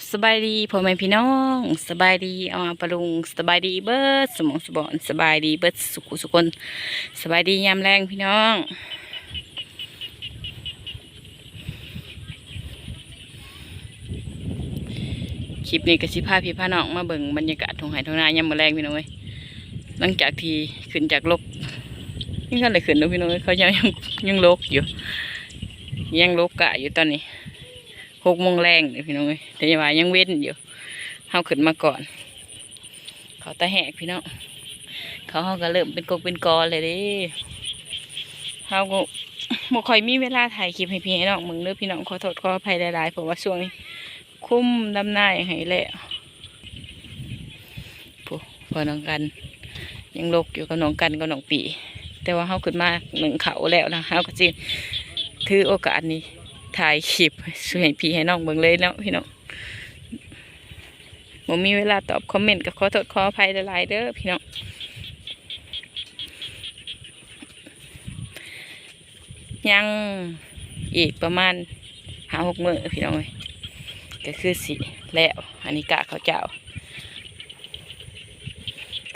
บสบายดีพ่อแม่พี่น้องสบายดีเอามาปรุงสบายดีเบิดสมองสบอนสบายดีเบิดสุขุสุคนสบายดียามแรงพี่น้องคลิปนี้ก็สิพาพี่พาน้องมาเบิ่งบรรยากาศทงไห้ทงนายามแรงพี่น้องเอ้ยหลังจากที่ขึ้นจากลกนี่ก็เลยขึ้นแล้วพี่น้องเอ้ยเขายังยังยังลกอยู่ ยังลกกะอยู่ตอนนี้ หกโมงแรงเลยพี่น้องเอ้ยแต่ยังว่ายังเว้นอยู่เฮาขึ้นมาก่อน เขาตาแหกพี่น้องเขาเฮาก็เริ่มเป็นกกเป็นกอเลยดิเฮาก็บ่ค่อยมีเวลาถ่ายคลิปให้พี่ให้น้องมึงเด้อพี่น้องขอโทษขออภัยหลายๆเพราะว่าช่วงนี้คุ้มดำหน้ายให้แหละผู้พอน้องกัน ยังลกอยู่กับน้องกันกับน้องปี แต่ว่าเฮาขึ้นมาหนึ่งเขาแล้วนะเฮาก็สิถือโอกาสนี้ ถ่ายคลิปช่วยพี่ให้น้องเบิ่งเลยเนาะพี่น้องผมมีเวลาตอบคอมเมนต์กับขอโทษขออภัยหลายๆเด้อพี่น้องยังอีกประมาณห้าหกมือพี่น้องเอ้ยก็คือสิแล้วอันนี้กะข้าวเจ้า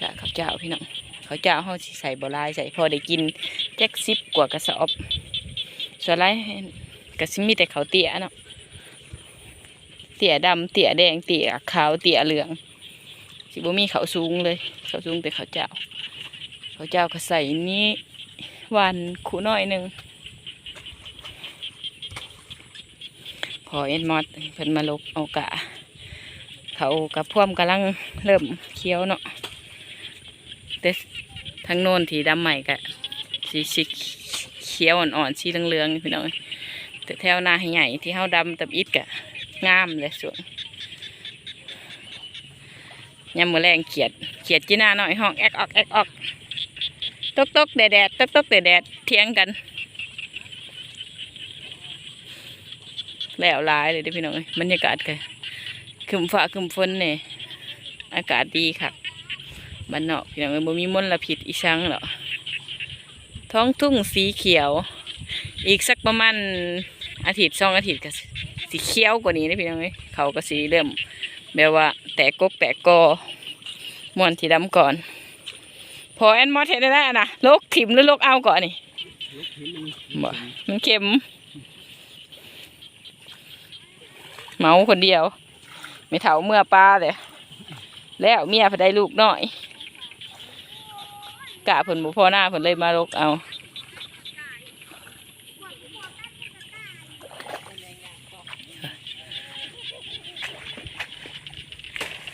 กะข้าวเจ้าพี่น้องข้าวเจ้าเขาใส่บลายใส่พอได้กินแจ็คซิบกว่ากระสอบส่วนไร ก็สิมีแต่ขาวเตี๋ยเนาะเตี๋ยดำเตี๋ยแดงเตี๋ยขาวเตี๋ยเหลืองสิบ่มีขาวสูงเลยขาวสูงแต่ขาวเจ้าขาวเจ้าก็ใส่นี้วันคูน้อยหนึ่งพอเอ็นมอดเพิ่นมาลกเอากะ เขากับพ่วมกำลังเริ่มเคี้ยวเนาะแต่ทางโนนทีดำใหม่กะสีสีเขียวอ่อนๆสีเหลืองๆพี่น้อง แต่แถวน้าใหญ่ที่เฮาดำตับอิดกะงามเลยสวยยามมือแรงเขียดเขียดจีน่าหน่อยห้องแอกออกแอกออกตกตกแดดแดดตกตกแดดแดดเถียงกัน แล้วหลายเลยเด้อพี่น้องเอ้ยบรรยากาศก็ครึมฟ้าคึมฝนเนี่ยอากาศดีค่ะบ้านนอกพี่น้องเอ้ยบ่มีมลพิษอีสังหรอท้องทุ่งสีเขียว อีกสักประมาณอาทิตย์สองอาทิตย์ก็สีเขียวกว่านี้นะพี่น้องเอ้ยเขาก็สีเริ่มแบบว่า แตกกกแตกกอมวนที่ดำก่อน พอแอนมอสเห็นได้แล้วนะโลกถิ่มหรือโลกเอาก่อนนี่บ่มันเค็ม เมาคนเดียว ไม่เถาเมื่อปลาเลยแล้วเมียพนได้ลูกน้อยกะผลบุพอหน้าผลเลยมารกเอา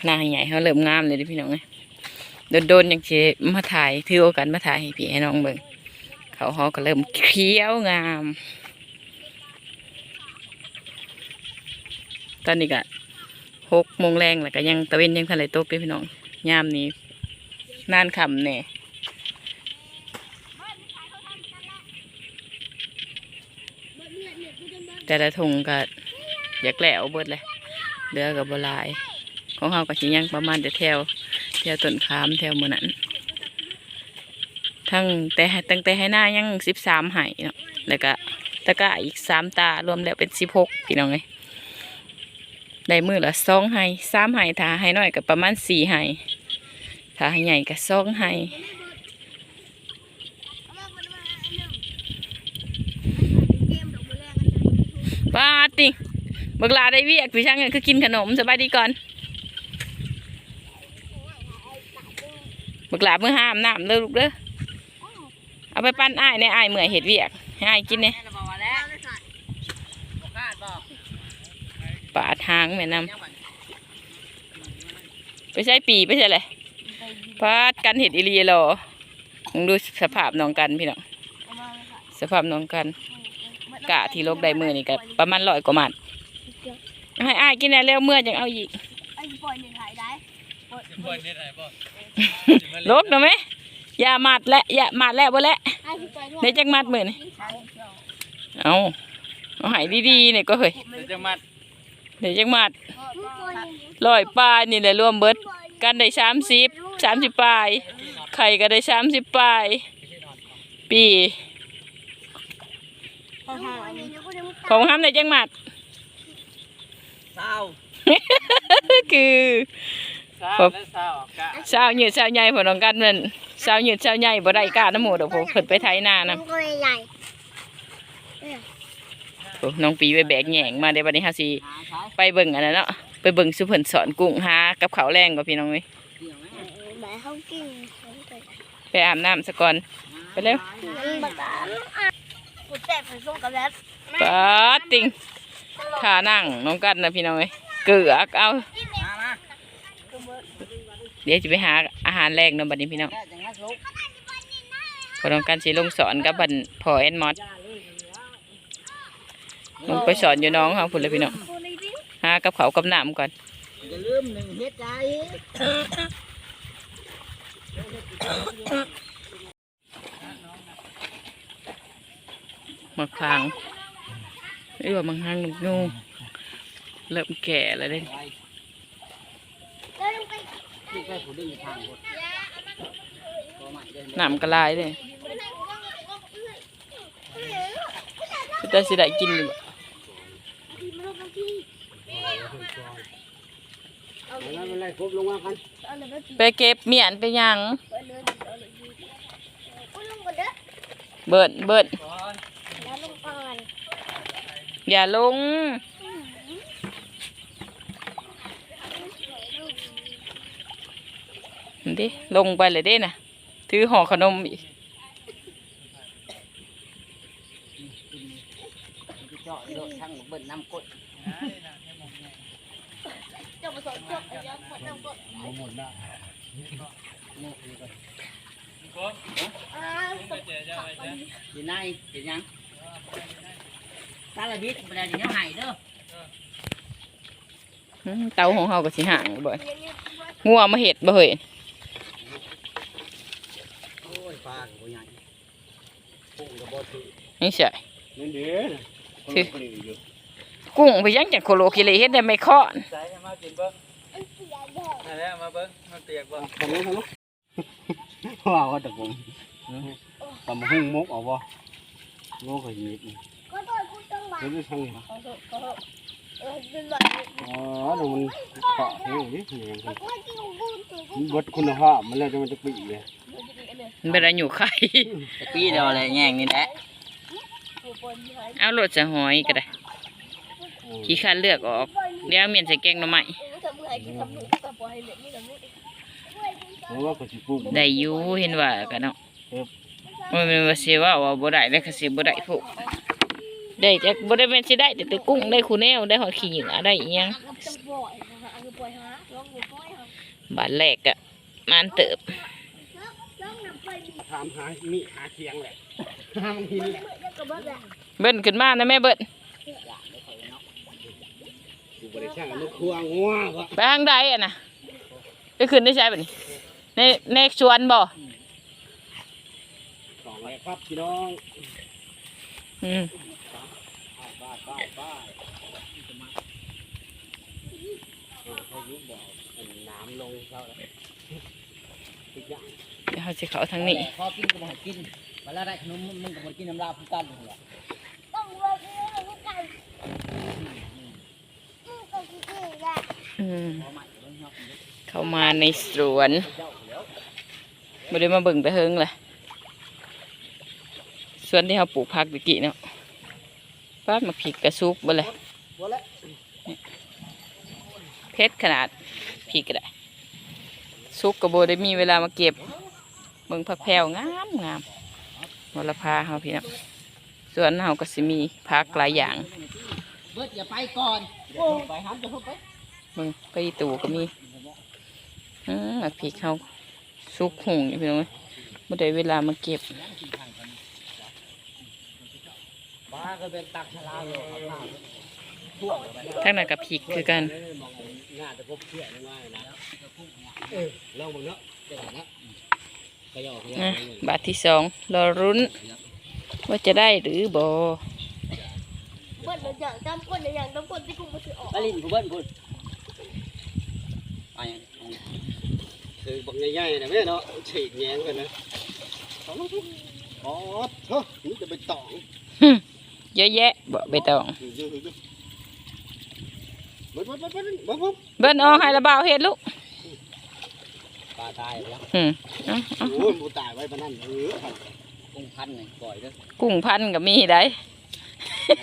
น้าใหญ่เขาเริ่มงามเลยดิพี่น้องเอ้ยโดนๆย่างเชมาถ่ายถือโอกาสมาถ่ายให้พี่ให้น้องเบิ่งเขาเขาก็เริ่มเขียวงาม ตอนนี้ก็หกโมงแรงแล้วก็ยังตะเวนยังทะเลตกเด้อพี่น้องยามนี้นานคำแน่แต่ละถุงก็อยากแหล้วเบิดเลยเดือกับบลาย ของเขาก็สิยังประมาณแต่แถวแถวต้นขามแถวมือนั้นทั้งแต่ตั้งแต่ให้หน้ายังสิบสามไห้เนาะแล้วก็ตะกร้าอีกสามตารวมแล้วเป็นสิบหกพี่น้องเลยได้มือละสองไห้สามไห้ถ้าให้น้อยก็ประมาณสี่ไห้ถ้าให้ใหญ่ก็สองไห้ป้าติบักลาได้เวียกพี่ช่างเงินคือกินขนมสบายดีก่อน บักลาเมื่อห้ามน้ำเด้อลูกเด้อเอาไปปั้นอ้ายในอ้ายเมื่อยเห็ดเวียกให้อ้ายกินเนี่ยปาดหางแม่น้ำไปใช้ปีไปใช่เลยปาดกันเห็ดอีรีหรอดูสภาพน้องกันพี่น้องสภาพน้องกัน กะที่โลกได้มือนี่ก็ประมาณร้อยกว่ามัดให้อ้ายกินแล้วเร็วเมื่อจังเอาอีกไอ้ป ล่อยเนี่ยถ่ายได้โลกนะไหมอย่าหมัดและอย่าหมัดแล้วบ่และไอ้ปล่อยได้จังหมัดมือนี่เอาเอาใหายดีๆเนี่ยก็เฮ้ยเดี๋ยวจะมัดเดี๋ยวจังหมัดร้อยปลายนี่แหละรวมเบิดกันได้สามสิบสามสิบปลายไข่ก็ได้สามสิบปลายปีของห้ามได้จังหมัดเศร้าคือ เศร้าะเศร้าออกกะสาวยืดสาวใหญ่พอน้องกันนั่นสาวยืดสาวใหญ่บ่ได้กล้าน้ำหมูดอกผมเพิ่นไปไถนานํมันก็ใหญ่โอ้น้องปีไปแบกแหย่งมาเดี๋ยวบัดนี้ฮาสิไปเบิ่งอันนั้นเนาะไปเบิ่งสุเพิ่นสอนกุ้งหากับเขาแรงก็พี่น้องเอ้ยไหมแบบเขากินไปอาบน้ำซะก่อนไปเร็วมันบัตรกูแตะไปส่งกับแล้วปาดติงท่านั่งน้องกันนะพี่น้องเอ้ยเกือกเอา เดี๋ยวจะไปหาอาหารแรงเนาะบัดนี้พี่น้องพอน้องกันสิลงสอนกับบันพอแอนมอดลงไปสอนอยู่น้องเขาพุ่นเลยพี่น้องหากับเขากับน้ำก่อนอย่าลืมหนึ่งเฮ็ดใจมาคลางเอ้ยว่ามังหังนุ่งเริ่มแก่แล้วเด้ ไป แล้วลงไป ที่ใกล้ผู้ดึงทางคนตัวใหม่เดินน้ำกระลายเลยแต่สิได้กินอยู่บ่มันลงไปที่แล้วมันไล่ครบลงมากันเอาเลยไปกินไปเก็บเมียนไปยังไปเลยเอาเลยกูลงก่อนเด้อเบิดเบิดก่อนแล้วลงก่อนอย่าลง ดิลงไปเลยเด้นะถือห่อขนมอีกดีนน้ำกดเจ้ามาสอนจบเอายังหมดแล้วก็หมดละนี่คือก่อนอ่าสดอยู่ในเห็นยังตาละบิดบ่ได้เดี๋ยหายเด้อเตาของเฮาก็สิห่างบ่งัวมาเห็ดบ่เฮ้ย โอ้ยปลาก็บ่ใหญ่พุ่งก็บ่ถือนี่ใช่นั่นเด้อถือกุ้งไปยังจากโคโลคิเลเฮ็ดได้ไม่คอนใส่มากินเบิ่งมันเสียแดดนั่นแหละมาเบิ่งมันเปียกบ่ตรงนี้ตรงนี้ว้าวตะกงตำหุ่งมุกเอาบ่โง่ก็ยิบก็โดนกูต้องมาเดี๋ยวจะทางนี้ข อ๋อเดี๋ยวมันเกาะเฮ้ยนี่อย่างมันก็กินกูตัวกูมันบดคุณภาพมันแล้วจะมันจะปีเลยมันเป็นอะไรอยู่ไข่จะปีเดียวอะไรแง่งนี่แหละเอาโลดจะหอยก็ได้ขี้ข้านเลือกออกเดี๋ยวเมียนใส่แกงหน่อไม้เมื่อไหร่กูทำหนูกูปล่อยให้เด็กนี่ทำนี่เพราะว่าก็สิปลูกได้อยู่เห็นว่ากันเนาะมันเป็นว่าสิว่าว่าบ่ได้แล้วก็สิบ่ได้พวก ได้แต่บ่ได้แม่นสิได้แต่แต่กุ้งได้คูแนวได้หอยขี้เหยื่อได้อีหยังกูจะปล่อยนะฮะกูปล่อยฮะลองกูปล่อยฮะบาดแรกอะมันเติบลองนำไปดิถามหามีหาเทียงแหละห้ามหินแหละเมื่อก็บ้าแบบเบิ้นขึ้นมานะแม่เบิ้นกูบริช่างลูกครัวงัวบ่ไปทางใดอะนะไปขึ้นได้ใช่ปะนี่ในในสวนบ่สองเลยครับพี่น้อง อืม บ้าบ้าบ้าเขายุบอกน้ำลงเขาทุกอย่างเดี๋ยวเขาเขาทางนี้พอกินก็บ่ให้กินเวลาได้ขนมมึงก็บ่กินน้ำลาพุกันเลยต้องเลิกเลิกกันมึงก็คิดดีแหละอืมพอใหม่เบิ่งเนาะเข้ามาในสวนเจ้าแล้วบ่ได้มาเบิ่งแต่เฮิงเลยสวนที่เขาปลูกผักตะกี้เนาะ ป้าดมาผิกกระซุกบ่เลยบ่แล้วเพชรขนาดผิกก็ได้ซุกกระโบได้มีเวลามาเก็บเบิ่งผักแพรวงามงามวลพาเฮาพี่น้องสวนเฮาก็สิมีผักหลายอย่างเบิดอย่าไปก่อนโอ้ไปหันจะเข้าไปมึงไปตู่ก็มีอืมอะพริกเขาสุกหุงอยู่พี่น้องเอ้ยบ่ได้เวลามาเก็บ ป้าก็เป็นตักชลาเลยครับทั่วไปทั้งนั้นกับพริกคือกันงานจะพบเพื่อนง่ายนะเออลองมึงเนาะเจ๋งนะขย่อขย่นะอบาทที่สองรอรุ้น ว่าจะได้หรือบ่เบิ้ลเลยอย่างจำก้นเลยอย่างจำก้นที่กูมาซื้อออกไปลินกูเบิ้ลกูไปคือบักใหญ่ๆนะแม่เนาะฉีดแยงกันนะอ๋อเฮ้ยนี่จะไปต่อ เยอะแยะบ่ใบตองเบิ้ลเบิ้ลเบิ้ลเบิ้ลเบิ้ลเบิ้ลเบิ้นออกให้ระบ่าวเฮ็ดลูกปลาตายแล้วอืมเอาเอาโอ้ยหมูตายไว้ปะนั่นเออกุ้งพันไงปล่อยเด้อกุ้งพันก็มีได้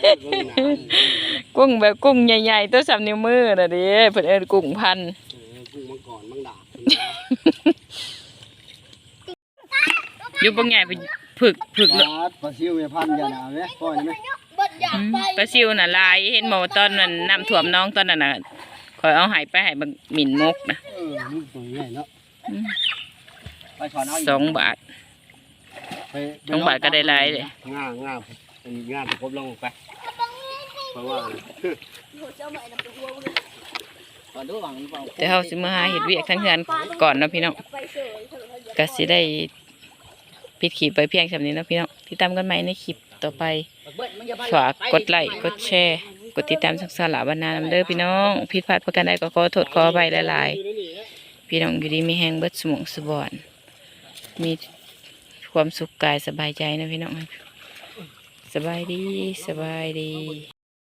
เออกุ้งหนากุ้งแบบกุ้งใหญ่ๆตัวสามนิ้วมือน่ะเดิเพิ่นเอิ้นกุ้งพันเออกุ้งมังกรมังดาบอยู่บางใหญ่ไป ผึกผึกปเลยลาปลาซิวเนี่ยพันอย่าหนาไหมปล่อยไหมเบิดอยากไปปลาซิวน่ะลายเห็นหมอตอนนั้นน้ำท่วมน้องตอนนั้นน่ะคอยเอาใหายไปให้บักหมิ่นมกนะเออมันตัวใหญ่เนาะอืมไปช้อนเอาสองบาทไปสองบาทก็ได้หลายเลยง่าง่าเป็นง่าที่พบลงไปเพราะว่าหัวเจ้าใหม่นำไปหัวเลยตอนดูหวังเปล่าแต่เฮาสิมาหาเฮ็ดเวียกทั้งเฮือนก่อนเนาะพี่น้องไปเฉยเถอะก็สิได้ ปิดคลิปไปเพียงสำนี้นะพี่น้องติดตามกันใหมในคลิปต่อไป ฝากกดไลค์กดแชร์ กดติดตามสักสาระบรรณานำเด้อพี่น้องผิดพลาดประการใดก็ขอโทษขออภัยหลายๆ พี่น้องอยู่ดีมีแห้งเบิดสมองสบอน มีความสุขกายสบายใจนะพี่น้อง สบายดีสบายดี